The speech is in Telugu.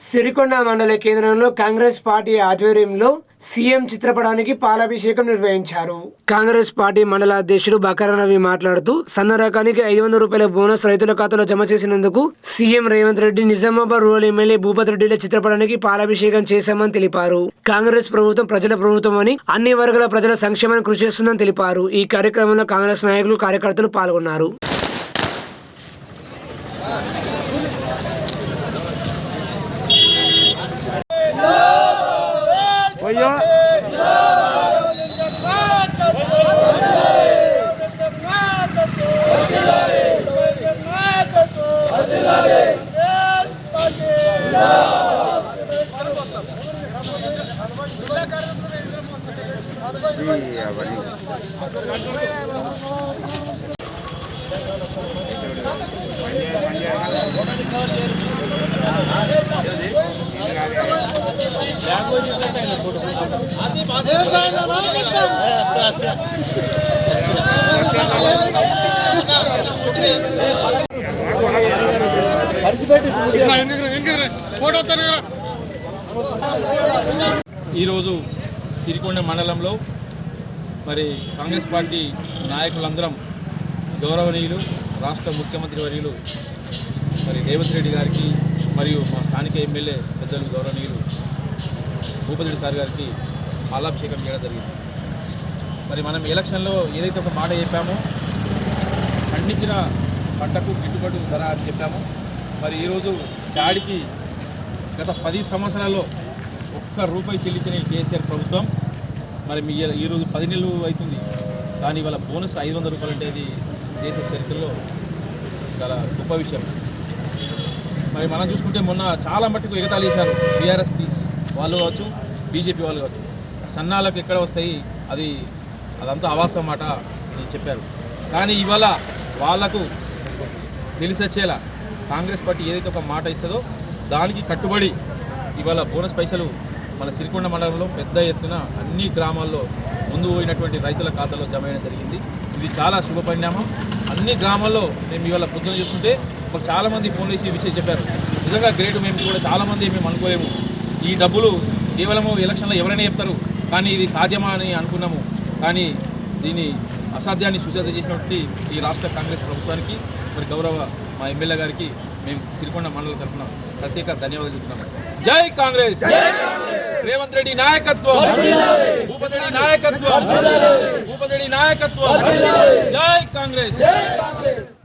సిరికొండ మండల కేంద్రంలో కాంగ్రెస్ పార్టీ ఆధ్వర్యంలో సీఎం చిత్రపటానికి పాలాభిషేకం నిర్వహించారు. కాంగ్రెస్ పార్టీ మండల అధ్యక్షుడు బకర రవి మాట్లాడుతూ సన్న రకానికి ఐదు వందల రూపాయల బోనస్ రైతుల ఖాతాలో జమ చేసినందుకు CM Revanth Reddy Nizamabad rural MLA Bhupath రెడ్డిల చిత్రపటానికి పాలాభిషేకం చేశామని తెలిపారు. కాంగ్రెస్ ప్రభుత్వం ప్రజల ప్రభుత్వం అని అన్ని వర్గాల ప్రజల సంక్షేమానికి కృషి చేస్తుందని తెలిపారు. ఈ కార్యక్రమంలో కాంగ్రెస్ నాయకులు కార్యకర్తలు పాల్గొన్నారు. అయ్యో. అవన్నీ. ఈరోజు సిరికొండ మండలంలో మరి కాంగ్రెస్ పార్టీ నాయకులందరం గౌరవనీయులు రాష్ట్ర ముఖ్యమంత్రి వర్యులు మరి రేవంత్ రెడ్డి గారికి మరియు మా స్థానిక ఎమ్మెల్యే పెద్దలు గౌరవనీయులు భూపతి సార్ గారికి పాలాభిషేకం చేయడం జరిగింది. మరి మనం ఎలక్షన్లో ఏదైతే ఒక మాట చెప్పామో పండించిన పంటకు గిట్టుబాటు ధర అని చెప్పామో మరి ఈరోజు దాడికి గత పది సంవత్సరాల్లో ఒక్క రూపాయి చెల్లించిన కేసీఆర్ ప్రభుత్వం మరి మీ ఈరోజు పది నెలలు అవుతుంది. కానీ ఇవాళ బోనస్ ఐదు వందల రూపాయలు అంటే అది దేశ చరిత్రలో చాలా గొప్ప విషయం. మరి మనం చూసుకుంటే మొన్న చాలా మట్టుకు ఎగతాళి చేశారు బీఆర్ఎస్ వాళ్ళు కావచ్చు బీజేపీ వాళ్ళు కావచ్చు. సన్నాలకు ఎక్కడ వస్తాయి అది అదంతా అవాసం మాట అని చెప్పారు కానీ ఇవాళ వాళ్ళకు తెలిసొచ్చేలా కాంగ్రెస్ పార్టీ ఏదైతే ఒక మాట ఇస్తుందో దానికి కట్టుబడి ఇవాళ బోనస్ పైసలు మన సిరికొండ మండలంలో పెద్ద ఎత్తున అన్ని గ్రామాల్లో ముందు పోయినటువంటి రైతుల ఖాతాలో జమ చేయడం జరిగింది. ఇది చాలా శుభ పరిణామం. అన్ని గ్రామాల్లో మేము ఇవాళ పొద్దున చూస్తుంటే మాకు చాలామంది ఫోన్ చేసి విషయం చెప్పారు. నిజంగా గ్రేట్ మేము కూడా చాలామంది మేము అనుకోలేము. ఈ డబ్బులు కేవలము ఎలక్షన్లో ఎవరైనా చెప్తారు. కానీ ఇది సాధ్యమా అని అనుకున్నాము. కానీ దీని అసాధ్యాన్ని సుసాధ్యం చేసినటువంటి ఈ రాష్ట్ర కాంగ్రెస్ ప్రభుత్వానికి మరి గౌరవ మా ఎమ్మెల్యే గారికి మేము సిరికొండ మండలం తరఫున ప్రత్యేక ధన్యవాదాలు చెప్తున్నాము. జై కాంగ్రెస్! రేవంత్ రెడ్డి నాయకత్వం! భూపతి రెడ్డి నాయకత్వం! భూపతి రెడ్డి నాయకత్వం! జై కాంగ్రెస్!